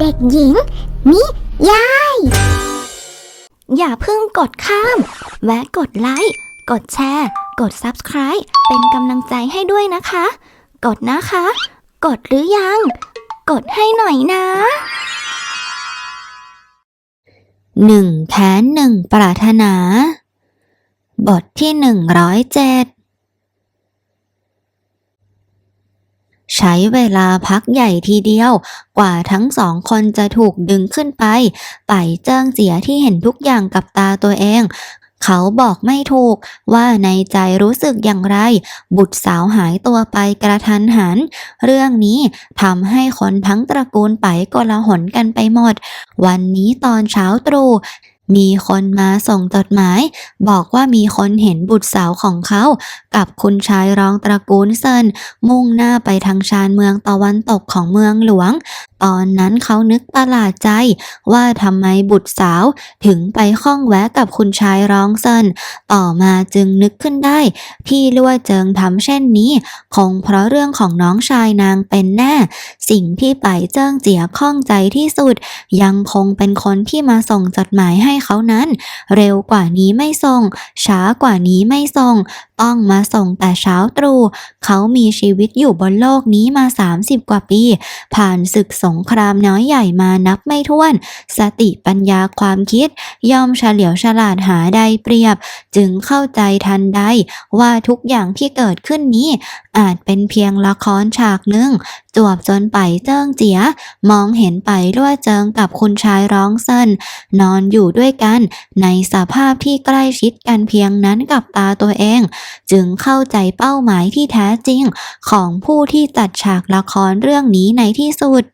เด็กหญิง นิยาย อย่าเพิ่งกดข้าม แวะกดไลค์ กดแชร์ กด Subscribe เป็นกำลังใจให้ด้วยนะคะ กดนะคะ กดหรือยัง กดให้หน่อยนะหนึ่งแค้นหนึ่งปรารถนา บทที่หนึ่งร้อยเจ็ด ใช้เวลาพักใหญ่ทีเดียว กว่าทั้งสองคนจะถูกดึงขึ้นไป ไปเจิ้งเจียที่เห็นทุกอย่างกับตาตัวเอง เขาบอกไม่ถูกว่าในใจรู้สึกอย่างไร บุตรสาวหายตัวไปกระทันหัน เรื่องนี้ทำให้คนทั้งตระกูลไปกลาหนกันไปหมด วันนี้ตอนเช้าตรู่ มีคนมาส่งจดหมาย บอกว่ามีคนเห็นบุตรสาวของเขา กับคุณชายรองตระกูลเซินมุ่งหน้าไปทางชานเมืองตะวันตกของเมืองหลวง ตอนนั้นเขานึกประหลาดใจ ว่าทำไมบุตรสาวถึงไปข้องแวะกับคุณชายร้องเซินต่อมาจึงนึกขึ้นได้ ที่ลั่วเจิงทำเช่นนี้ คงเพราะเรื่องของน้องชายนางเป็นแน่ สิ่งที่ไปเจิ้งเจียข้องใจที่สุด ยังคงเป็นคนที่มาส่งจดหมายให้เขานั้น เร็วกว่านี้ไม่ส่ง ช้ากว่านี้ไม่ส่งต้องมาส่งแต่เช้าตรู่ เขามีชีวิตอยู่บนโลกนี้มา 30 กว่าปี ผ่านศึกสงครามน้อยใหญ่มานับไม่ถ้วน สติปัญญาความคิด ย่อมเฉลียวฉลาดหาได้เปรียบ จึงเข้าใจทันใด ว่าทุกอย่างที่เกิดขึ้นนี้ อาจเป็นเพียงละครฉากหนึ่ง จวบจนไปเจิ้งเจีย มองเห็นไปรั่วเจิงกับคุณชายร้องเซินนอนอยู่ด้วยกัน ในสภาพที่ใกล้ชิดกันเพียงนั้นกับตาตัวเองจึงเข้าใจเป้าหมายที่แท้จริงของผู้ที่จัดฉากละครเรื่องนี้ในที่สุด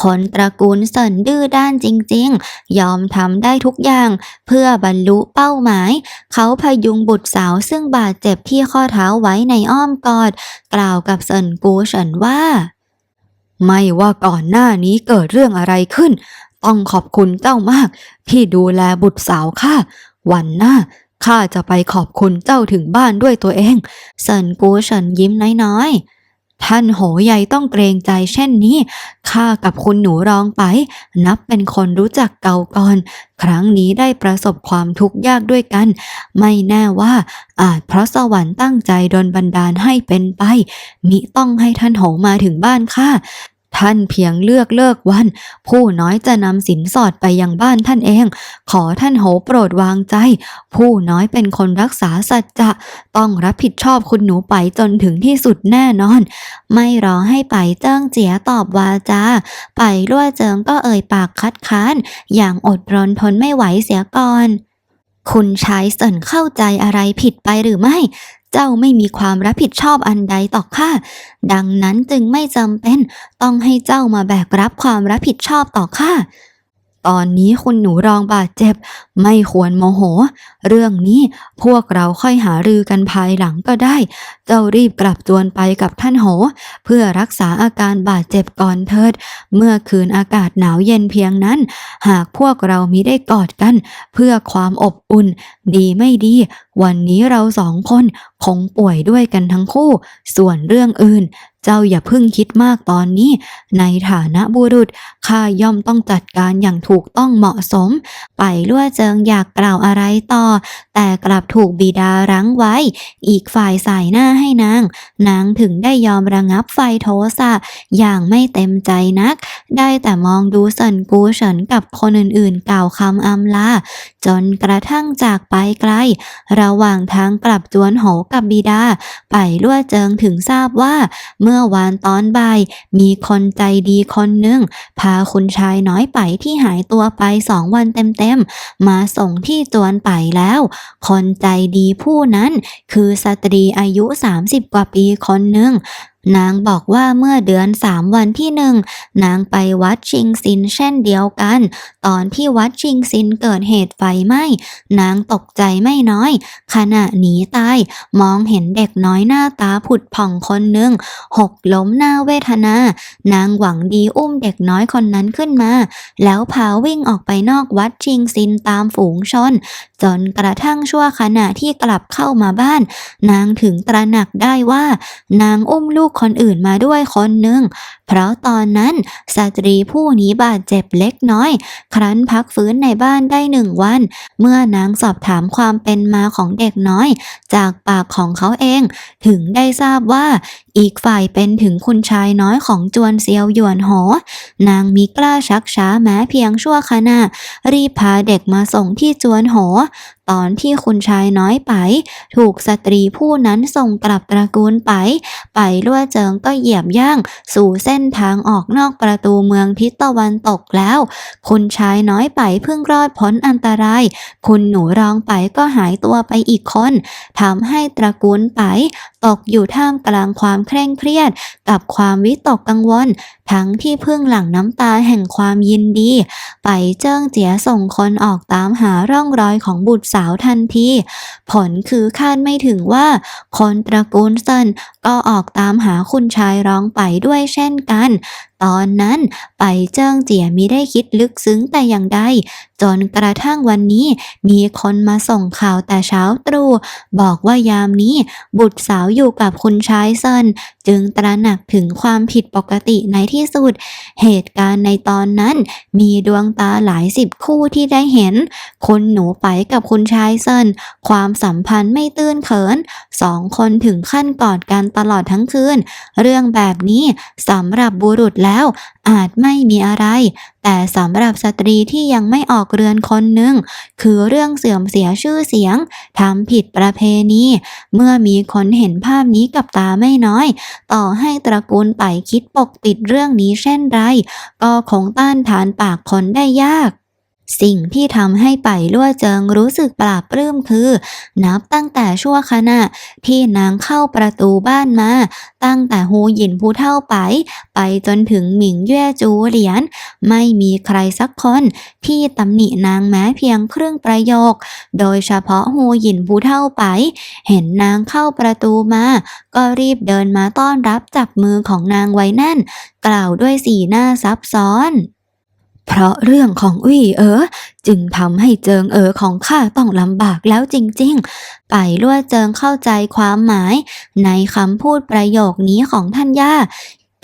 คนตระกูลเซินดื้อด้านจริงๆ ยอมทำได้ทุกอย่างเพื่อบรรลุเป้าหมาย เขาพยุงบุตรสาวซึ่งบาดเจ็บที่ข้อเท้าไว้ในอ้อมกอด กล่าวกับเซินกูเฉินว่า ไม่ว่าก่อนหน้านี้เกิดเรื่องอะไรขึ้น ต้องขอบคุณเจ้ามากที่ดูแลบุตรสาวข้าวันหน้า ข้าจะไปขอบคุณเจ้าถึงบ้านด้วยตัวเองเซินกูเฉินยิ้มน้อยๆ ท่านโหใหญ่ต้องเกรงใจเช่นนี้ ข้ากับคุณหนูรองไป นับเป็นคนรู้จักเก่าก่อน ครั้งนี้ได้ประสบความทุกข์ยากด้วยกัน ไม่แน่ว่า อาจเพราะสวรรค์ตั้งใจดลบันดาลให้เป็นไป มิต้องให้ท่านโหมาถึงบ้านข้า ท่านเพียงเลือกเลิกวัน ผู้น้อยจะนำสินสอดไปยังบ้านท่านเอง ขอท่านโหโปรดวางใจ ผู้น้อยเป็นคนรักษาสัจจะต้องรับผิดชอบคุณหนูไปจนถึงที่สุดแน่นอน ไม่รอให้ไปเจิ้งเจียตอบวาจา ไปรั่วเจิงก็เอ่ยปากคัดค้าน อย่างอดรนทนไม่ไหวเสียก่อนคุณชายเสินเข้าใจอะไรผิดไปหรือไม่ เจ้าไม่มีความรับผิดชอบอันใดต่อข้า ดังนั้นจึงไม่จำเป็นต้องให้เจ้ามาแบกรับความรับผิดชอบต่อข้า ตอนนี้คุณหนูรองบาดเจ็บ ไม่ควรโมโห เรื่องนี้พวกเราค่อยหารือกันภายหลังก็ได้ เจ้ารีบกลับจวนไปกับท่านโห เพื่อรักษาอาการบาดเจ็บก่อนเถิด เมื่อคืนอากาศหนาวเย็นเพียงนั้น หากพวกเรามิได้กอดกัน เพื่อความอบอุ่น ดีไม่ดี วันนี้เราสองคนคงป่วยด้วยกันทั้งคู่ ส่วนเรื่องอื่น จ้าอย่าเพิ่งคิดมากตอนนี้ ในฐานะบุรุษข้าย่อมต้องจัดการอย่างถูกต้องเหมาะสม ไปลั่วเจิงอยากกล่าวอะไรต่อ แต่กลับถูกบิดารั้งไว้ อีกฝ่ายสายหน้าให้นาง นางถึงได้ยอมระงับไฟโทสะอย่างไม่เต็มใจนัก ได้แต่มองดูเซินกูเฉินกับคนอื่นๆกล่าวคำอำลาจนกระทั่งจากไปไกล ระหว่างทางกลับจวนโหกับบิดา ไปลั่วเจิงถึงทราบว่า เมื่อวานตอนบ่าย มีคนใจดีคนหนึ่ง พาคุณชายน้อยไปที่หายตัวไปสองวันเต็มๆ มาส่งที่จวนไปแล้ว คนใจดีผู้นั้น คือสตรีอายุ 30 กว่าปีคนหนึ่ง นางบอกว่าเมื่อเดือนสามวันที่หนึ่งนางไปวัดชิงซินเช่นเดียวกัน ตอนที่วัดชิงซินเกิดเหตุไฟไหม้นางตกใจไม่น้อย ขณะหนีตายมองเห็นเด็กน้อยหน้าตาผุดผ่องคนหนึ่งหกล้มหน้าเวทนา นางหวังดีอุ้มเด็กน้อยคนนั้นขึ้นมา แล้วพาวิ่งออกไปนอกวัดชิงซินตามฝูงชน จนกระทั่งชั่วขณะที่กลับเข้ามาบ้าน นางถึงตระหนักได้ว่า นางอุ้มลูกคนอื่นมาด้วยคนหนึ่ง เพราะตอนนั้นสตรีผู้นี้บาดเจ็บเล็กน้อย ครั้นพักฟื้นในบ้านได้หนึ่งวัน เมื่อนางสอบถามความเป็นมาของเด็กน้อย จากปากของเขาเอง ถึงได้ทราบว่าอีกฝ่ายเป็นถึงคุณชายน้อยของจวนเซียวหยวนหอนางมีกล้าชักช้าแม้เพียงชั่วขณะรีบพาเด็กมาส่งที่จวนหอ ตอนที่คุณชายน้อยไป ถูกสตรีผู้นั้นส่งกลับตระกูลไป ไปลั่วเจิงก็เหยียบย่าง สู่เส้นทางออกนอกประตูเมืองทิศตะวันตกแล้ว คุณชายน้อยไปเพิ่งรอดพ้นอันตราย คุณหนูรองไปก็หายตัวไปอีกคนทำให้ตระกูลไป ตกอยู่ท่ามกลางความเคร่งเครียด กับความวิตกกังวล ทั้งที่เพิ่งหลั่งน้ำตาแห่งความยินดี ไปเจิ้งเจียส่งคนออกตามหาร่องรอยของบุตรสาวทันที ผลคือคาดไม่ถึงว่า คนตระกูลเซนก็ออกตามหาคุณชายร้องไปด้วยเช่นกัน ตอนนั้นไปเจิ้งเจียมิได้คิดลึกซึ้งแต่อย่างใด จนกระทั่งวันนี้มีคนมาส่งข่าวแต่เช้าตรู่บอกว่ายามนี้บุตรสาวอยู่กับคุณชายเซินจึงตระหนักถึงความผิดปกติในที่สุด เหตุการณ์ในตอนนั้นมีดวงตาหลายสิบคู่ที่ได้เห็นคุณหนูไปกับคุณชายเซินความสัมพันธ์ไม่ตื้นเขินสองคนถึงขั้นกอดกันตลอดทั้งคืน เรื่องแบบนี้สำหรับบุรุษแล้ว อาจไม่มีอะไร แต่สำหรับสตรีที่ยังไม่ออกเรือนคนหนึ่ง คือเรื่องเสื่อมเสียชื่อเสียงทำผิดประเพณี เมื่อมีคนเห็นภาพนี้กับตาไม่น้อย ต่อให้ตระกูลไปคิดปกปิดเรื่องนี้เช่นไร ก็คงต้านทานปากคนได้ยาก สิ่งที่ทำให้ไปลั่วเจิงรู้สึกปลาบปลื้มคือ นับตั้งแต่ชั่วขณะที่นางเข้าประตูบ้านมา ตั้งแต่ฮูหยินผู้เท่าไป ไปจนถึงหมิงเย่จูเหรียญไม่มีใครสักคนที่ตำหนินางแม้เพียงครึ่งประโยค โดยเฉพาะฮูหยินผู้เท่าไป เห็นนางเข้าประตูมา ก็รีบเดินมาต้อนรับจับมือของนางไว้แน่น กล่าวด้วยสีหน้าซับซ้อน เพราะเรื่องของอุ้ยเอ๋อจึงทำให้เจิงเอ๋อของข้าต้องลำบากแล้วจริงๆ ไปลั่วเจิงเข้าใจความหมาย ในคำพูดประโยคนี้ของท่านย่า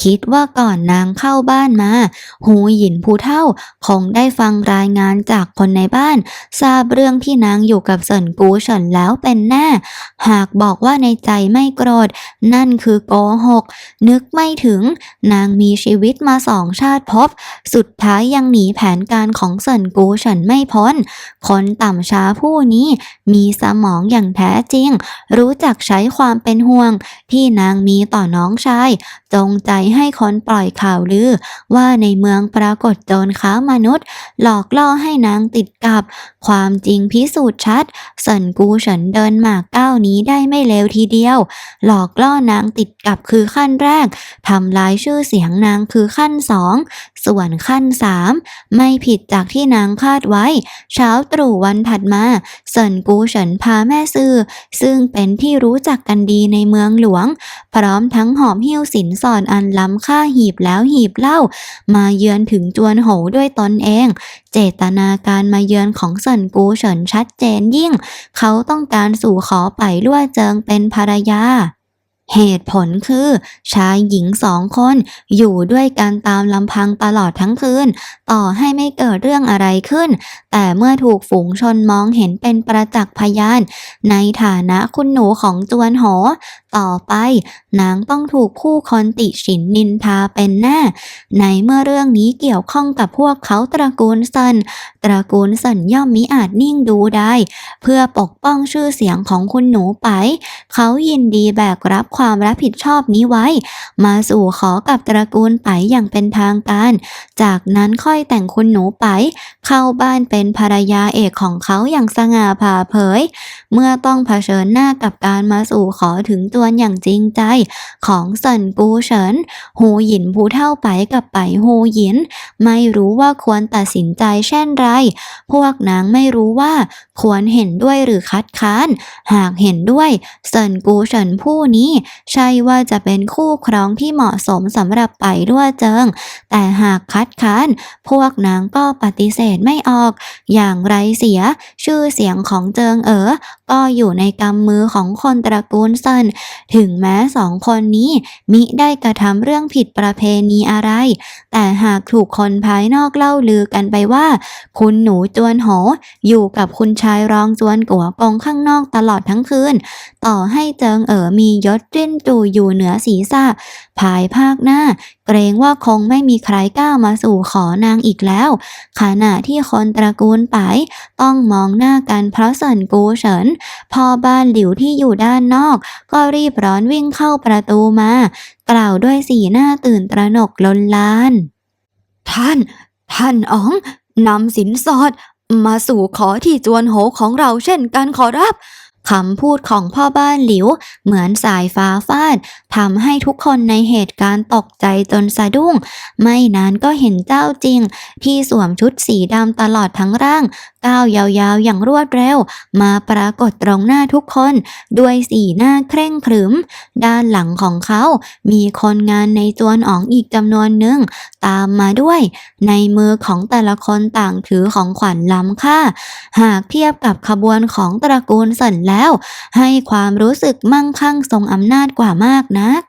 คิดว่าก่อนนางเข้าบ้านมา หูหยินผู้เท่าคงได้ฟังรายงานจากคนในบ้าน ทราบเรื่องที่นางอยู่กับเสินกูเฉินแล้วเป็นแน่ หากบอกว่าในใจไม่โกรธ นั่นคือโกหก นึกไม่ถึง นางมีชีวิตมาสองชาติภพสุดท้ายยังหนีแผนการของเสินกูเฉินไม่พ้น คนต่ำช้าผู้นี้มีสมองอย่างแท้จริง รู้จักใช้ความเป็นห่วง ที่นางมีต่อน้องชาย จงใจให้คนปล่อยข่าวลือ ว่าในเมืองปรากฏโจรค้ามนุษย์ หลอกล่อให้นางติดกับ ความจริงพิสูจน์ชัดเสินกูเฉินเดินหมากก้าวนี้ได้ไม่เลวทีเดียว หลอกล่อนางติดกับคือขั้นแรกทำลายชื่อเสียงนางคือขั้นสอง ส่วนขั้นสามไม่ผิดจากที่นางคาดไว้ เช้าตรู่วันถัดมาเสินกูเฉินพาแม่ซื่อซึ่งเป็นที่รู้จักกันดีในเมืองหลวง พร้อมทั้งหอมหิ้วสินสอดอันล้ำค่าหีบแล้วหีบเล่า มาเยือนถึงจวนโหด้วยตนเอง เจตนาการมาเยือนของเสินกูเฉินชัดเจนยิ่ง เขาต้องการสู่ขอไปลั่วเจิงเป็นภรรยา เหตุผลคือชายหญิงสองคนอยู่ด้วยกันตามลำพังตลอดทั้งคืน ต่อให้ไม่เกิดเรื่องอะไรขึ้น แต่เมื่อถูกฝูงชนมองเห็นเป็นประจักษ์พยาน ในฐานะคุณหนูของจวนหอ ต่อไปนางต้องถูกผู้คนติฉินนินทาเป็นแน่ในเมื่อเรื่องนี้เกี่ยวข้องกับพวกเขาตระกูลซัน ตระกูลสันย่อมมิอาจนิ่งดูได้ เพื่อปกป้องชื่อเสียงของคุณหนูไป เขายินดีแบกรับความรับผิดชอบนี้ไว้ มาสู่ขอกับตระกูลไปอย่างเป็นทางการ จากนั้นค่อยแต่งคุณหนูไป เข้าบ้านเป็นภรรยาเอกของเขาอย่างสง่าผ่าเผย เมื่อต้องเผชิญหน้ากับการมาสู่ขอถึงตัวอย่างจริงใจ ของเซินกูเฉินหูหยินผู้เท่าไปกับไปหูหยิน ไม่รู้ว่าควรตัดสินใจเช่นไรพวกนางไม่รู้ว่าควรเห็นด้วยหรือคัดค้าน หากเห็นด้วยเซินกูเฉินผู้นี้ ใช่ว่าจะเป็นคู่ครองที่เหมาะสมสำหรับไปด้วยเจิง แต่หากคัดค้าน พวกนางก็ปฏิเสธไม่ออก อย่างไรเสีย ชื่อเสียงของเจิงเอ๋อก็อยู่ในกำมือของคนตระกูลเซินถึงแม้สองคนนี้มิได้กระทำเรื่องผิดประเพณีอะไร แต่หากถูกคนภายนอกเล่าลือกันไปว่า คุณหนูจวนโห อยู่กับคุณชายรองจวนกัวกงข้างนอกตลอดทั้งคืน ต่อให้เจิงเอ๋อมียศจิ้นจูอยู่เหนือศีรษะภายภาคหน้า เกรงว่าคงไม่มีใครกล้ามาสู่ขอนางอีกแล้ว ขณะที่คนตระกูลไปต้องมองหน้ากันเพราะเสินกูเฉินพ่อบ้านหลิวที่อยู่ด้านนอก ก็รีบร้อนวิ่งเข้าประตูมา กล่าวด้วยสีหน้าตื่นตระหนกล้นลาน ท่าน ท่านอ๋องนำสินสอด มาสู่ขอที่จวนโหของเราเช่นกันขอรับคำพูดของพ่อบ้านหลิว เหมือนสายฟ้าฟาดทำให้ทุกคนในเหตุการณ์ตกใจจนสะดุ้ง ไม่นานก็เห็นเจ้าจริง ที่สวมชุดสีดำตลอดทั้งร่าง ก้าวยาวๆ อย่างรวดเร็ว มาปรากฏตรงหน้าทุกคน ด้วยสีหน้าเคร่งขรึม ด้านหลังของเขา มีคนงานในจวนอ๋องอีกจำนวนหนึ่ง ตามมาด้วย ในมือของแต่ละคนต่างถือของขวัญล้ำค่า หากเทียบกับขบวนของตระกูลสินแล้ว ให้ความรู้สึกมั่งคั่งทรงอำนาจกว่ามากนัก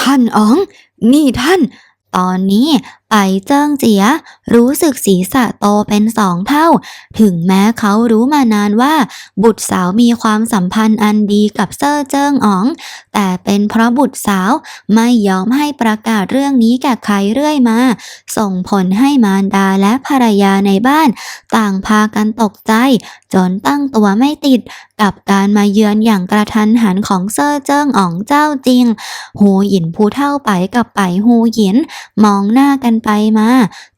ท่านอ๋อง นี่ท่าน ตอนนี้ ไปเจิ้งเจีย รู้สึกศีรษะโตเป็นสองเท่า ถึงแม้เขารู้มานานว่า บุตรสาวมีความสัมพันธ์อันดีกับเซอร์เจิ้งอ๋อง แต่เป็นเพราะบุตรสาวไม่ยอมให้ประกาศเรื่องนี้แก่ใครเรื่อยมา ส่งผลให้มารดาและภรรยาในบ้าน ต่างพากันตกใจ จนตั้งตัวไม่ติดกับการมาเยือนอย่างกระทันหันของเซอร์เจิ้งอ๋องเจ้าจริง หูหยินผู้เท่าไปกับไปหูหยิน มองหน้ากันไปมา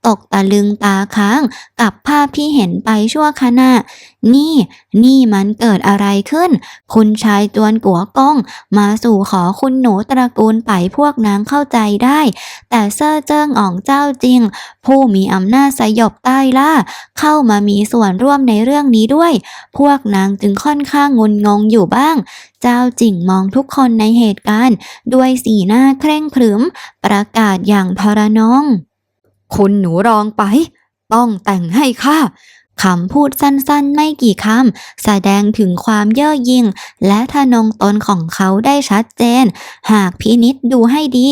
ตกตะลึงตาค้างกับภาพที่เห็นไปชั่วขณะ นี่ นี่มันเกิดอะไรขึ้น คุณชายจวนกัวก้อง มาสู่ขอคุณหนูตระกูลไปพวกนางเข้าใจได้ แต่เซอร์เจิ้งอ๋องเจ้าจริง ผู้มีอำนาจสยบใต้ล่า เข้ามามีส่วนร่วมในเรื่องนี้ด้วย พวกนางจึงค่อนข้างงุนงงอยู่บ้าง เจ้าจิ่งมองทุกคนในเหตุการณ์ ด้วยสีหน้าเคร่งครึม ประกาศอย่างทรนง คุณหนูรองไป ต้องแต่งให้ข้าคำพูดสั้นๆ ไม่กี่คำแสดงถึงความเย่อหยิ่ง และทะนงตนของเขาได้ชัดเจน หากพินิษดูให้ดี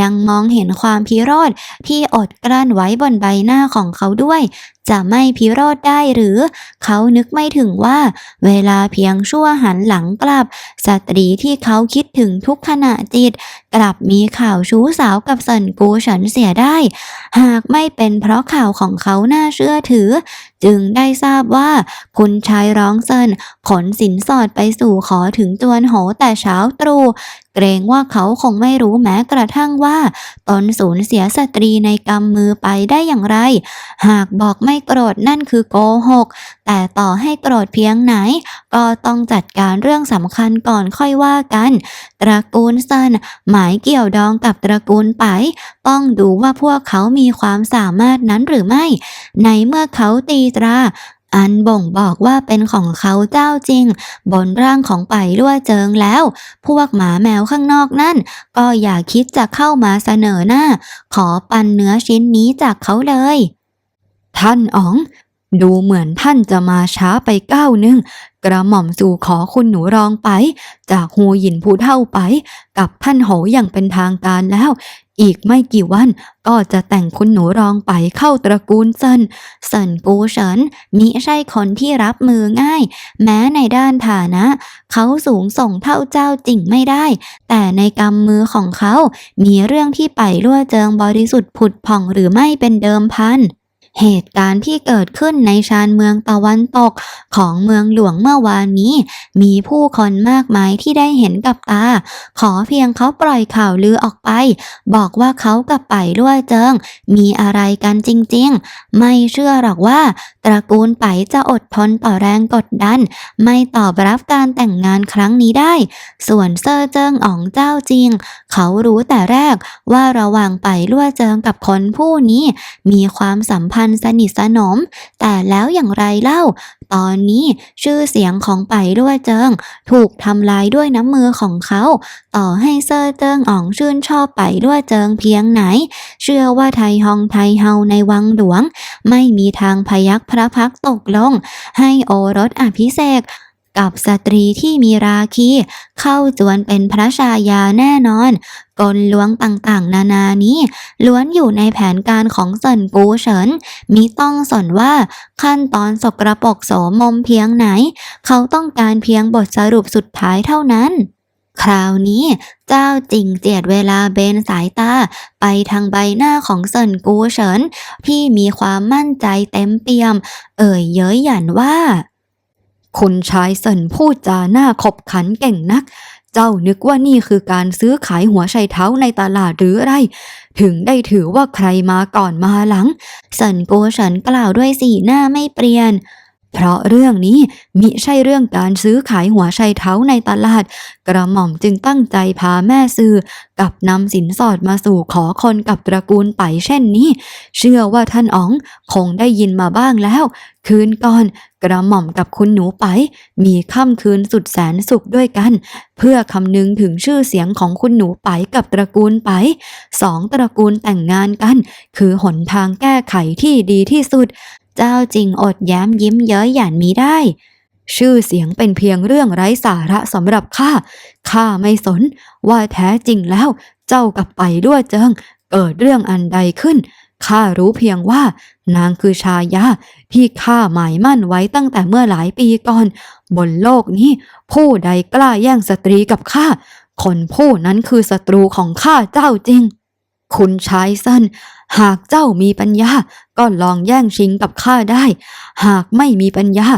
ยังมองเห็นความพิโรธที่อดกลั้นไว้บนใบหน้าของเขาด้วยจะไม่พิโรธได้หรือ เขานึกไม่ถึงว่า เวลาเพียงชั่วหันหลังกลับ สตรีที่เขาคิดถึงทุกขณะจิต กลับมีข่าวชู้สาวกับเซินกูเฉินเสียได้ หากไม่เป็นเพราะข่าวของเขาน่าเชื่อถือ จึงได้ทราบว่า คุณชายร้องเซินขนสินสอดไปสู่ขอถึงจวนโหแต่เช้าตรู่เกรงว่าเขาคงไม่รู้แม้กระทั่งว่า ตนสูญเสียสตรีในกำมือไปได้อย่างไร หากบอกไม่โกรธนั่นคือโกหก แต่ต่อให้โกรธเพียงไหน ก็ต้องจัดการเรื่องสำคัญก่อนค่อยว่ากัน ตระกูลซินหมายเกี่ยวดองกับตระกูลไป ต้องดูว่าพวกเขามีความสามารถนั้นหรือไม่ ในเมื่อเขาตีตรา อันบ่งบอกว่าเป็นของเขาเจ้าจริง บนร่างของไปรั่วเจิงแล้ว พวกหมาแมวข้างนอกนั่น ก็อย่าคิดจะเข้ามาเสนอหน้า ขอปันเนื้อชิ้นนี้จากเขาเลย ท่านอ๋องดูเหมือนท่านจะมาช้าไปก้าวหนึ่งกระหม่อมสู่ขอคุณหนูรองไป จากฮูหยินผู้เท่าไป กับท่านโหอย่างเป็นทางการแล้ว อีกไม่กี่วันก็จะแต่งคุณหนูรองไปเข้าตระกูลเซินเซินกูเฉินมิใช่คนที่รับมือง่าย แม้ในด้านฐานะ เขาสูงส่งเท่าเจ้าจริงไม่ได้ แต่ในกำมือของเขา มีเรื่องที่ไปรั่วเจิงบริสุทธิ์ผุดผ่องหรือไม่เป็นเดิมพัน เหตุการณ์ที่เกิดขึ้นในชานเมืองตะวันตกของเมืองหลวงเมื่อวานนี้ มีผู้คนมากมายที่ได้เห็นกับตา ขอเพียงเขาปล่อยข่าวลือออกไป บอกว่าเขากับไปรั่วเจิง มีอะไรกันจริงๆ ไม่เชื่อหรอกว่า ตระกูลไปจะอดทนต่อแรงกดดัน ไม่ตอบรับการแต่งงานครั้งนี้ได้ ส่วนเซอร์เจิงอ๋องเจ้าจริง เขารู้แต่แรกว่าระหว่างไปรั่วเจิงกับคนผู้นี้ มีความสัมพันธ์สนิทสนม แต่แล้วอย่างไรเล่า ตอนนี้ชื่อเสียงของไปรั่วเจิง ถูกทำลายด้วยน้ำมือของเขา ต่อให้เซอร์เจิงอ๋องชื่นชอบไปรั่วเจิงเพียงไหน เชื่อว่าไทยฮองไทยเฮาในวังหลวง ไม่มีทางพยักพระพักตกลง ให้โอรสอภิเษก กับสตรีที่มีราคี เข้าจวนเป็นพระชายาแน่นอน กลลวงต่างๆ นานานี้ ล้วนอยู่ในแผนการของเซินกูเฉินมิต้องสนว่าขั้นตอนสกรปรกโสมมเพียงไหน เขาต้องการเพียงบทสรุปสุดท้ายเท่านั้นคราวนี้เจ้าจิงเจียดเวลาเบนสายตา ไปทางใบหน้าของเซินกูเฉินที่มีความมั่นใจเต็มเปี่ยม เอ่ยเย้ยหยันว่า คนชายเซินพูดจาหน้าขบขันเก่งนัก เจ้านึกว่านี่คือการซื้อขายหัวไชเท้าในตลาดหรืออะไร ถึงได้ถือว่าใครมาก่อนมาหลัง เซินกูเฉินกล่าวด้วยสีหน้าไม่เปลี่ยน เพราะเรื่องนี้มิใช่เรื่องการซื้อขายหัวไชเท้าในตลาด กระหม่อมจึงตั้งใจพาแม่ซื้อกับนำสินสอดมาสู่ขอคนกับตระกูลไปเช่นนี้ เชื่อว่าท่านอ๋องคงได้ยินมาบ้างแล้ว คืนก่อนกระหม่อมกับคุณหนูไป มีค่ำคืนสุดแสนสุขด้วยกัน เพื่อคำนึงถึงชื่อเสียงของคุณหนูไปกับตระกูลไปสองตระกูลแต่งงานกัน คือหนทางแก้ไขที่ดีที่สุด เจ้าจริงอดแย้มยิ้มเย้ยหยันมีได้ ชื่อเสียงเป็นเพียงเรื่องไร้สาระสำหรับข้า ข้าไม่สนว่าแท้จริงแล้ว เจ้ากับไปด้วยเจิง เกิดเรื่องอันใดขึ้น ข้ารู้เพียงว่า นางคือชายาที่ข้าหมายมั่นไว้ตั้งแต่เมื่อหลายปีก่อน บนโลกนี้ ผู้ใดกล้าแย่งสตรีกับข้า คนผู้นั้นคือศัตรูของข้าเจ้าจริง คุณชายสั้น หากเจ้ามีปัญญา ก็ลองแย่งชิงกับข้าได้ หากไม่มีปัญญา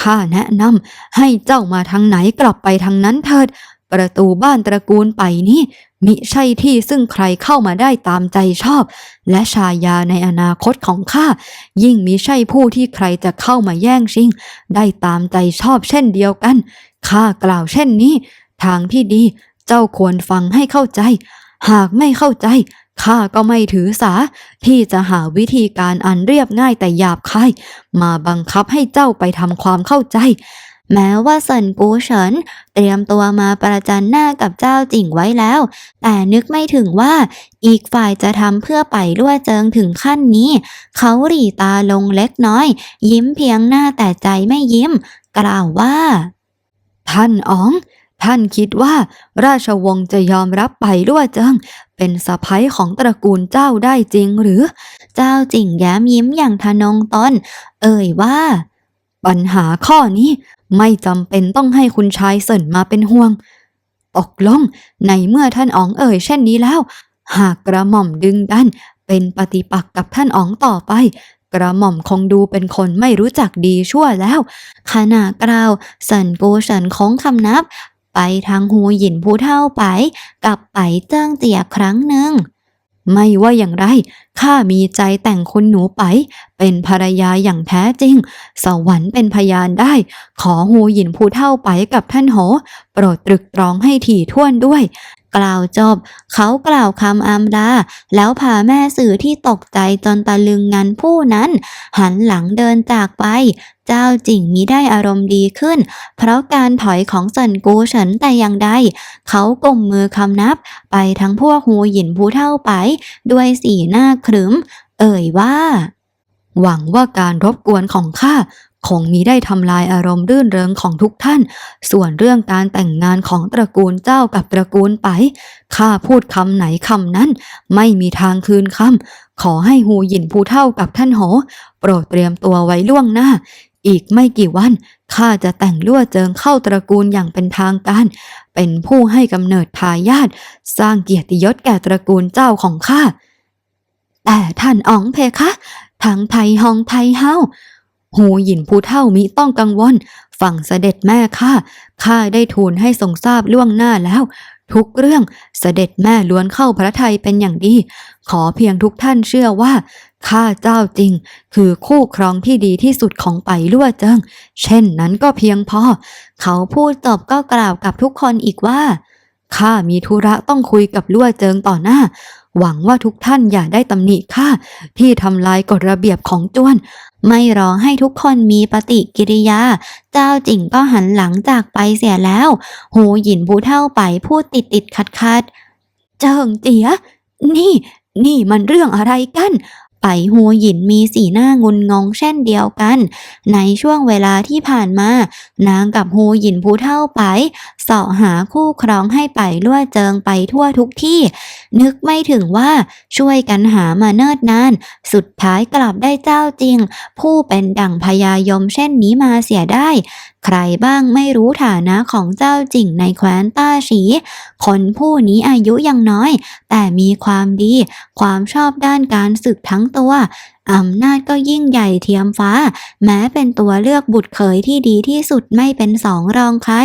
ข้าแนะนำให้เจ้ามาทางไหนกลับไปทางนั้นเถิด ประตูบ้านตระกูลไปนี้มิใช่ที่ซึ่งใครเข้ามาได้ตามใจชอบ และชายาในอนาคตของข้า ยิ่งมิใช่ผู้ที่ใครจะเข้ามาแย่งชิง ได้ตามใจชอบเช่นเดียวกัน ข้ากล่าวเช่นนี้ ทางที่ดี เจ้าควรฟังให้เข้าใจ หากไม่เข้าใจ ข้าก็ไม่ถือสา ที่จะหาวิธีการอันเรียบง่ายแต่หยาบคาย มาบังคับให้เจ้าไปทำความเข้าใจ แม้ว่าเซินกูเฉินเตรียมตัวมาประจันหน้ากับเจ้าจิ่งไว้แล้ว แต่นึกไม่ถึงว่าอีกฝ่ายจะทำเพื่อไปล่วเจิงถึงขั้นนี้ เขาหรี่ตาลงเล็กน้อย ยิ้มเพียงหน้าแต่ใจไม่ยิ้ม กล่าวว่า ท่านอ๋อง ท่านคิดว่า ราชวงศ์จะยอมรับไปล่วเจิงเป็นสะพ้ยของตระกูลเจ้าได้จริงหรือ เจ้าจิ่งแย้มยิ้มอย่างทะนงตน เอ่ยว่า ปัญหาข้อนี้ไม่จำเป็นต้องให้คุณชายเสินมาเป็นห่วง ตกลงในเมื่อท่านอ๋องเอ่ยเช่นนี้แล้ว หากกระหม่อมดึงดันเป็นปฏิปักษ์กับท่านอ๋องต่อไป กระหม่อมคงดูเป็นคนไม่รู้จักดีชั่วแล้วขณะกล่าวสินปูเฉินคงคำนับ ไปทางหูหยินผู้เท่าไป กับไปเจิ้งเตียครั้งหนึ่ง ไม่ว่าอย่างไรข้ามีใจแต่งคุณหนูไป เป็นภรรยาอย่างแท้จริง สวรรค์เป็นพยานได้ ขอหูหยินผู้เท่าไปกับท่านโห โปรดตรึกตรองให้ถี่ถ้วนด้วย กล่าวจบ เขากล่าวคำอำลาแล้วพาแม่สื่อที่ตกใจจนตะลึงงันผู้นั้น หันหลังเดินจากไป เจ้าจิ่งมิได้อารมณ์ดีขึ้น เพราะการถอยของเซินกูเฉินแต่อย่างใด เขากลมมือคำนับ ไปทั้งพวกหูหยินผู้เท่าไป ด้วยสีหน้าขรึม เอ่ยว่าหวังว่าการรบกวนของข้า คงมีได้ทำลายอารมณ์รื่นเริงของทุกท่าน ส่วนเรื่องการแต่งงานของตระกูลเจ้ากับตระกูลไป ข้าพูดคำไหนคำนั้น ไม่มีทางคืนคำ ขอให้หูหยินผู้เท่ากับท่านโห โปรดเตรียมตัวไว้ล่วงหน้า อีกไม่กี่วัน ข้าจะแต่งลั่วเจิงเข้าตระกูลอย่างเป็นทางการ เป็นผู้ให้กำเนิดทายาท สร้างเกียรติยศแก่ตระกูลเจ้าของข้า แต่ท่านอ๋องเพคะ ทั้งไทยฮองไทยเฮา หูหยินผู้เท่ามิต้องกังวล ฝั่งเสด็จแม่ข้าข้าได้ทูลให้ทรงทราบล่วงหน้าแล้ว ทุกเรื่องเสด็จแม่ล้วนเข้าพระทัยเป็นอย่างดี ขอเพียงทุกท่านเชื่อว่าข้าเจ้าจริง คือคู่ครองที่ดีที่สุดของไปลั่วเจิง เช่นนั้นก็เพียงพอ เขาพูดจบก็กล่าวกับทุกคนอีกว่าข้ามีธุระต้องคุยกับลั่วเจิงต่อหน้า หวังว่าทุกท่านอย่าได้ตำหนิข้าที่ทำลายกฎระเบียบของจวน ไม่รอให้ทุกคนมีปฏิกิริยา เจ้าจิ่งก็หันหลังจากไปเสียแล้ว หูหยินผู้เท่าไปพูดติดติดขัดขัดเจิงเจีย นี่ นี่มันเรื่องอะไรกัน ไปหัวหยินมีสีหน้างุนงงเช่นเดียวกัน ในช่วงเวลาที่ผ่านมา นางกับฮูหยินผู้เท่าไปเสาะหาคู่ครองให้ไปล่วเจิงไปทั่วทุกที่ นึกไม่ถึงว่าช่วยกันหามาเนิ่นนาน สุดท้ายกลับได้เจ้าจริง ผู้เป็นดั่งพญายมเช่นนี้มาเสียได้ใครบ้างไม่รู้ฐานะของเจ้าจริงในแคว้นต้าฉีคนผู้นี้อายุยังน้อย แต่มีความดี ความชอบด้านการศึกทั้งตัวอำนาจก็ยิ่งใหญ่เทียมฟ้า แม้เป็นตัวเลือกบุตรเขยที่ดีที่สุดไม่เป็นสองรองใคร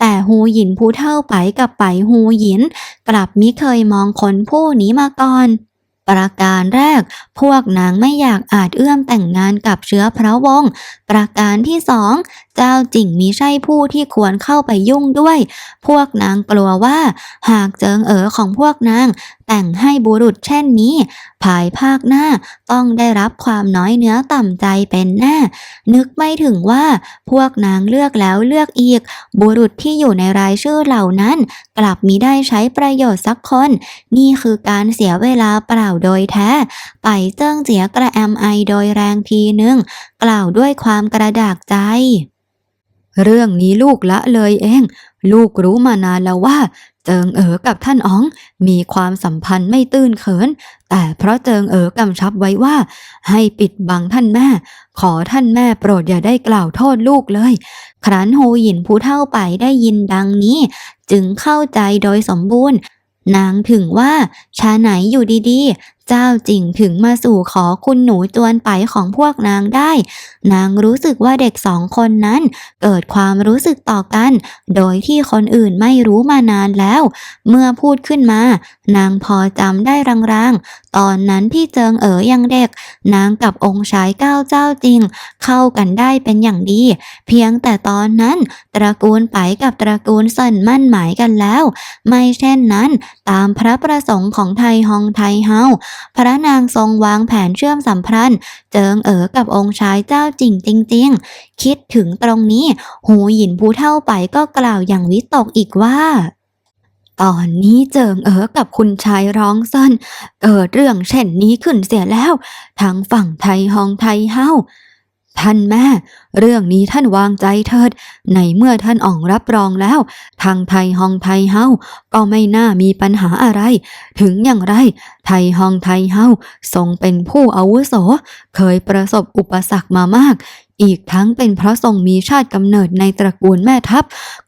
แต่ฮูหยินผู้เท่าไปกับไปฮูหยิน กลับมิเคยมองคนผู้นี้มาก่อน ประการแรก พวกนางไม่อยากอาจเอื้อมแต่งงานกับเชื้อพระวงศ์ประการที่สองเจ้าจิ่งมิใช่ผู้ที่ควรเข้าไปยุ่งด้วย พวกนางกลัวว่า หากเจิงเอ๋อของพวกนางแต่งให้บุรุษเช่นนี้ ภายภาคหน้าต้องได้รับความน้อยเนื้อต่ำใจเป็นแน่ นึกไม่ถึงว่าพวกนางเลือกแล้วเลือกอีก บุรุษที่อยู่ในรายชื่อเหล่านั้น กลับมิได้ใช้ประโยชน์สักคน นี่คือการเสียเวลาเปล่าโดยแท้ ไปเจิ้งเจียกระแอมไอโดยแรงทีหนึ่งกล่าวด้วยความกระดากใจ เรื่องนี้ลูกละเลยเอง ลูกรู้มานานแล้วว่า เจิงเอ๋อกับท่านอ๋อง มีความสัมพันธ์ไม่ตื้นเขิน แต่เพราะเจิงเอ๋อกำชับไว้ว่า ให้ปิดบังท่านแม่ ขอท่านแม่โปรดอย่าได้กล่าวโทษลูกเลย ครั้นโฮหยินผู้เท่าไปได้ยินดังนี้ จึงเข้าใจโดยสมบูรณ์นางถึงว่าชาไหนอยู่ดีๆ เจ้าจริงถึงมาสู่ขอคุณหนูจวนไปของพวกนางได้ นางรู้สึกว่าเด็กสองคนนั้น เกิดความรู้สึกต่อกัน โดยที่คนอื่นไม่รู้มานานแล้ว เมื่อพูดขึ้นมา นางพอจำได้รางๆ ตอนนั้นที่เจิงเอ๋อยังเด็ก นางกับองค์ชายเก้าเจ้าจริง เข้ากันได้เป็นอย่างดี เพียงแต่ตอนนั้นตระกูลไปกับตระกูลเซินมั่นหมายกันแล้ว ไม่เช่นนั้น ตามพระประสงค์ของไทยฮองไทยเฮาพระนางทรงวางแผนเชื่อมสัมพันธ์ เจิงเอ๋อกับองค์ชายเจ้าจริงจริงๆ คิดถึงตรงนี้ หูหยินผู้เท่าไปก็กล่าวอย่างวิตกอีกว่าตอนนี้เจิงเอ๋อกับคุณชายร้องเซินเกิดเรื่องเช่นนี้ขึ้นเสียแล้ว ทั้งฝั่งไทยฮองไทยเฮา ท่านแม่ เรื่องนี้ท่านวางใจเถิด ในเมื่อท่านอ่องรับรองแล้ว ทางไทยฮองไทยเฮาก็ไม่น่ามีปัญหาอะไร ถึงอย่างไร ไทยฮองไทยเฮาทรงเป็นผู้อาวุโส เคยประสบอุปสรรคมามาก อีกทั้งเป็นเพราะทรงมีชาติกำเนิดในตระกูลแม่ทัพ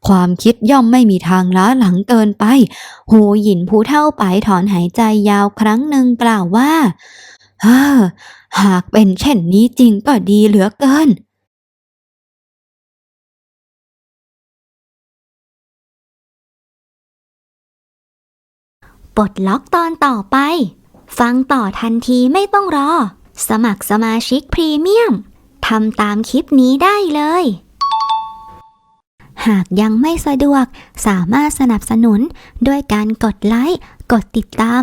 ความคิดย่อมไม่มีทางล้าหลังเกินไป หูหยินผู้เท่าไปถอนหายใจยาวครั้งหนึ่งกล่าวว่าเฮ้อ หากเป็นเช่นนี้จริงก็ดีเหลือเกินปลดล็อกตอนต่อไป ฟังต่อทันทีไม่ต้องรอ สมัครสมาชิกพรีเมียมทำตามคลิปนี้ได้เลย หากยังไม่สะดวกสามารถสนับสนุนด้วยการกดไลค์ กดติดตาม